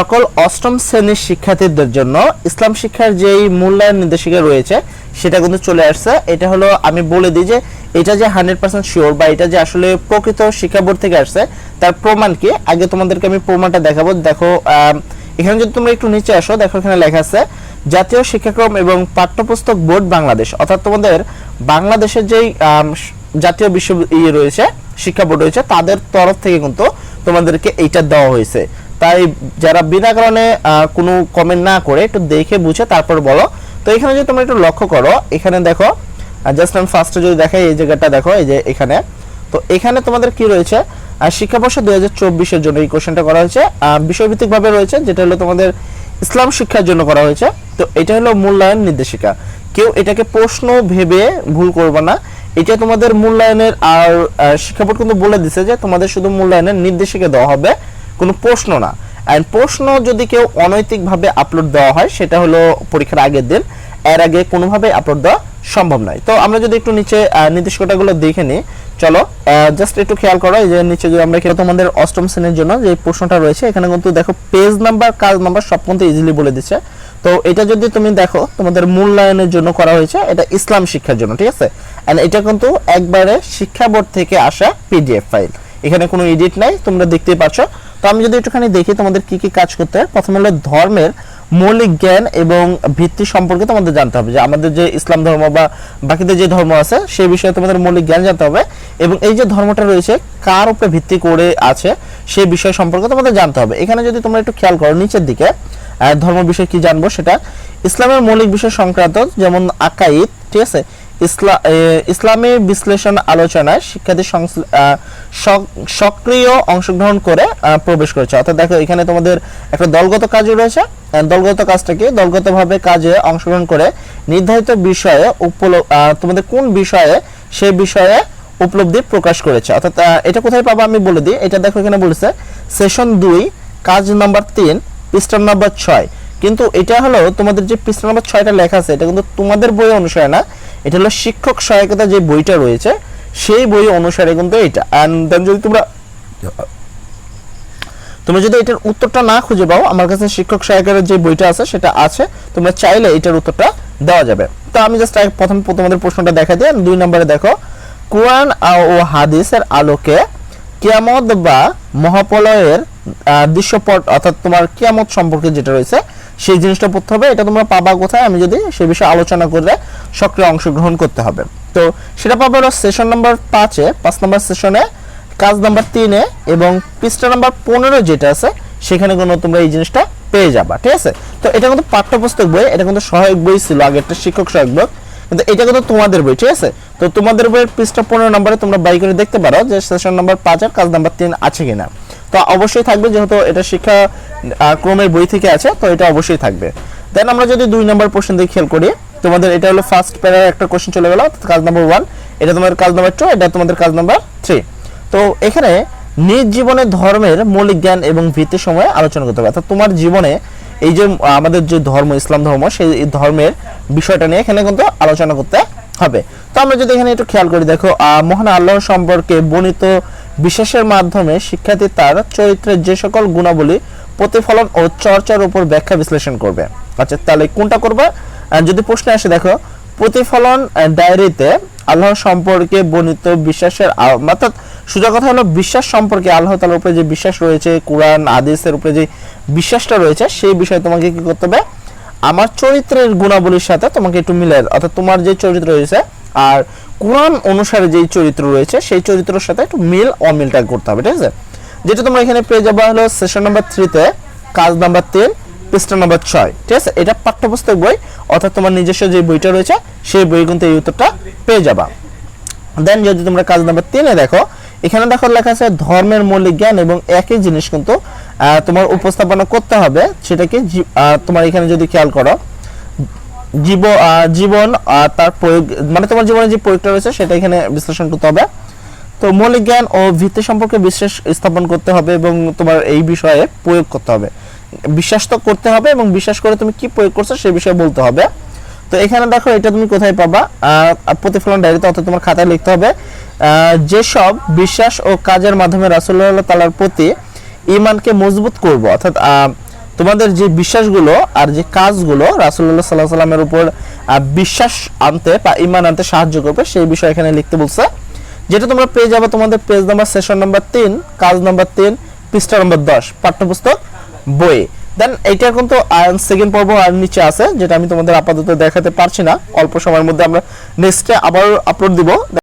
সকল অষ্টম শ্রেণির শিক্ষার্থীদের জন্য ইসলাম শিক্ষার যেই মূল্যায়ন নির্দেশিকা রয়েছে, সেটা কিন্তু চলে আসছে। এটা হলো আমি বলে দিই যে, এটা যে হান্ড্রেড পার্সেন্ট শিওর বা এটা যে আসলে প্রকৃত শিক্ষা বোর্ড থেকে আসছে, তার প্রমাণ কি? আগে তোমাদেরকে আমি প্রমাণটা দেখাবো। দেখো এখানে যদি তোমরা একটু নিচে আসো, দেখো এখানে লেখা আছে, জাতীয় শিক্ষাক্রম এবং পাঠ্যপুস্তক বোর্ড বাংলাদেশ। অর্থাৎ তোমাদের বাংলাদেশের যেই জাতীয় বিশ্ব ইয়ে রয়েছে, শিক্ষা বোর্ড রয়েছে, তাদের তরফ থেকে কিন্তু তোমাদেরকে এইটা দেওয়া হয়েছে। তাই যারা বিনা কারণে কোনো কমেন্ট না করে, একটু দেখে বুঝে তারপর বলো। তো এখানে যদি তোমরা একটু লক্ষ্য করো, এখানে দেখো জাস্ট আমি ফার্স্টে যদি দেখাই এই জায়গাটা, দেখো, এই যে এখানে। তো এখানে তোমাদের কি রয়েছে? শিক্ষাবর্ষ দুই হাজার চব্বিশের জন্য এই কোশ্চেনটা করা হয়েছে। বিষয়ভিত্তিকভাবে রয়েছে, যেটা হলো তোমাদের ইসলাম শিক্ষার জন্য করা হয়েছে। তো এটা হলো মূল্যায়ন নির্দেশিকা। কেউ এটাকে প্রশ্ন ভেবে ভুল করবে না। এটা তোমাদের মূল্যায়নের, আর শিক্ষা বোর্ড কিন্তু বলে দিছে যে তোমাদের শুধু মূল্যায়নের নির্দেশিকা দেওয়া হবে। কোনো প্রশ্ন না। অ্যান্ড প্রশ্ন যদি কেউ অনৈতিকভাবে আপলোড দেওয়া হয়, সেটা হলো পরীক্ষার আগের দিন, এর আগে কোনোভাবে আপলোড দেওয়া সম্ভব নয়। তো আমরা যদি একটু নিচে নির্দেশিকাগুলো দেখে নিই, চলো জাস্ট একটু খেয়াল করো যে নিচে যদি আমরা তোমাদের অষ্টম শ্রেণির জন্য যে প্রশ্নটা রয়েছে, এখানে কিন্তু দেখো পেজ নাম্বার কাজ নাম্বার সব কিন্তু ইজিলি বলে দিচ্ছে। তো এটা যদি তুমি দেখো, তোমাদের মূল্যায়নের জন্য করা হয়েছে, এটা ইসলাম শিক্ষার জন্য, ঠিক আছে? এন্ড এটা কিন্তু একবারে শিক্ষা বোর্ড থেকে আসা পিডিএফ ফাইল এখানে কোনো এডিট নাই, তোমরা দেখতেই পাচ্ছ। তো আমি যদি একটুখানি দেখি তোমাদের কি কি কাজ করতে হয়, প্রথমে হলো ধর্মের মৌলিক জ্ঞান এবং ভিত্তি সম্পর্কে তোমাদের জানতে হবে, যে আমাদের যে ইসলাম ধর্ম বা বাকিদের যে ধর্ম আছে সেই বিষয়ে তোমাদের মৌলিক জ্ঞান জানতে হবে এবং এই যে ধর্মটা রয়েছে, কার উপরে ভিত্তি করে আছে সেই বিষয় সম্পর্কে তোমাদের জানতে হবে। এখানে যদি তোমরা একটু খেয়াল করো, নিচের দিকে ধর্ম বিষয়ে কি জানব সেটা? ইসলামের মৌলিক বিষয় সংক্রান্ত যেমন আকাইদ ঠিক আছে? ইসলা এ, ইসলামী বিশ্লেষণ আলোচনায় শিক্ষার্থী সক্রিয় অংশগ্রহণ করে প্রবেশ করেছে। অর্থাৎ দেখো এখানে তোমাদের একটা দলগত কাজও রয়েছে। দলগত কাজটা কি দলগতভাবে কাজে অংশগ্রহণ করে নির্ধারিত বিষয়ে তোমাদের কোন বিষয়ে সে বিষয়ে উপলব্ধি প্রকাশ করেছে। অর্থাৎ এটা কোথায় পাবো আমি বলে দিই। এটা দেখো এখানে বলেছে সেশন দুই কাজ নাম্বার তিন পৃষ্ঠা নাম্বার ছয়। কিন্তু এটা হলো তোমাদের যে পৃষ্ঠা নাম্বার ছয়টা লেখা আছে, এটা কিন্তু তোমাদের বই অনুসারে না, এটা হলো শিক্ষক সহায়কতা যে বইটা রয়েছে, সেই বই অনুসারে কিন্তু এটা। অ্যান্ড দেন যদি তোমরা তোমরা যদি এটার উত্তরটা না খুঁজে পাও, আমার কাছে শিক্ষক সহায়কের যে বইটা আছে, সেটা আছে, তোমরা চাইলে এটার উত্তরটা দেওয়া যাবে। তো আমি জাস্ট প্রথম তোমাদের প্রশ্নটা দেখা দিই দুই নম্বরে দেখো, কোরআন ও হাদিসের আলোকে কিয়ামত বা মহাপলয়ের দৃশ্যপট অর্থাৎ তোমার কিয়ামত সম্পর্কে যেটা রয়েছে, সেই জিনিসটা পড়তে হবে। এটা তোমরা পাবা কোথায়? আমি যদি সে বিষয়ে আলোচনা করে সক্রিয় অংশগ্রহণ করতে হবে। তো সেটা পাবে সেশন নাম্বার পাঁচে পাঁচ নাম্বার সেশনে কাজ নাম্বার তিনে এবং পৃষ্ঠা নাম্বার পনেরো যেটা আছে, সেখানে কোনো তোমরা এই জিনিসটা পেয়ে যাবা, ঠিক আছে? তো এটা কিন্তু পাঠ্যপুস্তক বই, এটা কিন্তু সহায়ক বই ছিল, আগেরটা শিক্ষক সহায়ক বই। কিন্তু এটা কিন্তু তোমাদের বই, ঠিক আছে? তো তোমাদের বইয়ের পৃষ্ঠা পনেরো নম্বরে তোমরা বাই করে দেখতে পারো যে সেশন নাম্বার পাঁচ আর কাজ নাম্বার তিন আছে কিনা। তো অবশ্যই থাকবে, যেহেতু এটা শিক্ষা ক্রমের বই থেকে আছে, তো এটা অবশ্যই থাকবে। দেন আমরা যদি দুই নম্বর প্রশ্ন দিয়ে খেয়াল করি, তোমাদের এটা হলো ফার্স্ট প্যারার একটা কোশ্চেন চলে গেল, কাজ নাম্বার ওয়ান এটা তোমাদের কাজ নাম্বার টু এটা তোমাদের কাজ নাম্বার থ্রি তো এখানে নিজ জীবনে ধর্মের মৌলিক জ্ঞান এবং ভিত্তি সময়ে আলোচনা করতে হবে। অর্থাৎ তোমার জীবনে এই যে আমাদের যে ধর্ম, ইসলাম ধর্ম, সেই ধর্মের বিষয়টা নিয়ে এখানে কিন্তু আলোচনা করতে হবে। তো আমরা যদি এখানে একটু খেয়াল করি, দেখো মহান আল্লাহ সম্পর্কে বর্ণিত বিশ্বাসের মাধ্যমে শিক্ষার্থী তার চরিত্রের যে সকল গুণাবলী, প্রতিফলন ও চর্চার উপর ব্যাখ্যা বিশ্লেষণ করবে। আচ্ছা তাহলে কোনটা করবে? যদি প্রশ্নে আসে, দেখো, প্রতিফলন ডায়েরিতে আল্লাহ সম্পর্কে বর্ণিত বিশ্বাসের অর্থাৎ সোজা কথা হলো বিশ্বাস সম্পর্কে আল্লাহ তালার উপরে যে বিশ্বাস রয়েছে, কোরআন আদিসের উপরে যে বিশ্বাসটা রয়েছে, সেই বিষয়ে তোমাকে কি করতে হবে? আমার চরিত্রের গুণাবলীর সাথে তোমাকে একটু মিলে অর্থাৎ তোমার যে চরিত্র রয়েছে, আর কোরআন অনুসারে যেই চরিত্র রয়েছে, সেই চরিত্রের সাথে একটু মিল অমিলটা করতে হবে, ঠিক আছে? যেটা তোমরা এখানে পেয়ে যাবে হলো সেশন নাম্বার থ্রিতে কাজ নাম্বার তিন, পৃষ্ঠা নাম্বার ছয়, ঠিক আছে? এটা পাঠ্যপুস্তক বই, অর্থাৎ তোমার নিজস্ব যে বইটা রয়েছে, সেই বই কিন্তু এই উত্তরটা পেয়ে যাবা। দেন যদি তোমরা কাজ নাম্বার তিনে দেখো, এখানে দেখো লেখা আছে, ধর্মের মৌলিক জ্ঞান এবং একই জিনিস কিন্তু তোমার উপস্থাপনা করতে হবে, সেটাকে তোমার এখানে যদি খেয়াল করো জীব জীবন তার প্রয়োগ মানে তোমার জীবনে যে প্রয়োগটা রয়েছে সেটা এখানে বিশ্লেষণ করতে হবে। তো মৌলিক জ্ঞান ও ভিত্তি সম্পর্কে বিশ্বাস স্থাপন করতে হবে এবং তোমার এই বিষয়ে প্রয়োগ করতে হবে। বিশ্বাস তো করতে হবে এবং বিশ্বাস করে তুমি কি প্রয়োগ করছ সেই বিষয়ে বলতে হবে। তো এখানে দেখো, এটা তুমি কোথায় পাবা? প্রতিফলন ডায়েরিতে অর্থাৎ তোমার খাতায় লিখতে হবে। যেসব বিশ্বাস ও কাজের মাধ্যমে রাসুল্লাহ তালার প্রতি ইমানকে মজবুত করব, অর্থাৎ তোমাদের যে বিশ্বাসগুলো আর যে কাজগুলো রাসুল্লাহ সাল্লাহ সাল্লামের উপর বিশ্বাস আনতে বা ইমান আনতে সাহায্য করবে, সেই বিষয় এখানে লিখতে বলছে। যেটা তোমরা পেয়ে যাবে তোমাদের পেজ নাম্বার সেশন নাম্বার তিন, কাজ নাম্বার তিন, পৃষ্ঠা নাম্বার দশ, পাঠ্যপুস্তক, বই। দেন এইটা কিন্তু সেকেন্ড পর্ব আর নিচে আছে, যেটা আমি তোমাদের আপাতত দেখাতে পারছি না। অল্প সময়ের মধ্যে আমরা নেক্সটে আবার আপলোড দিব।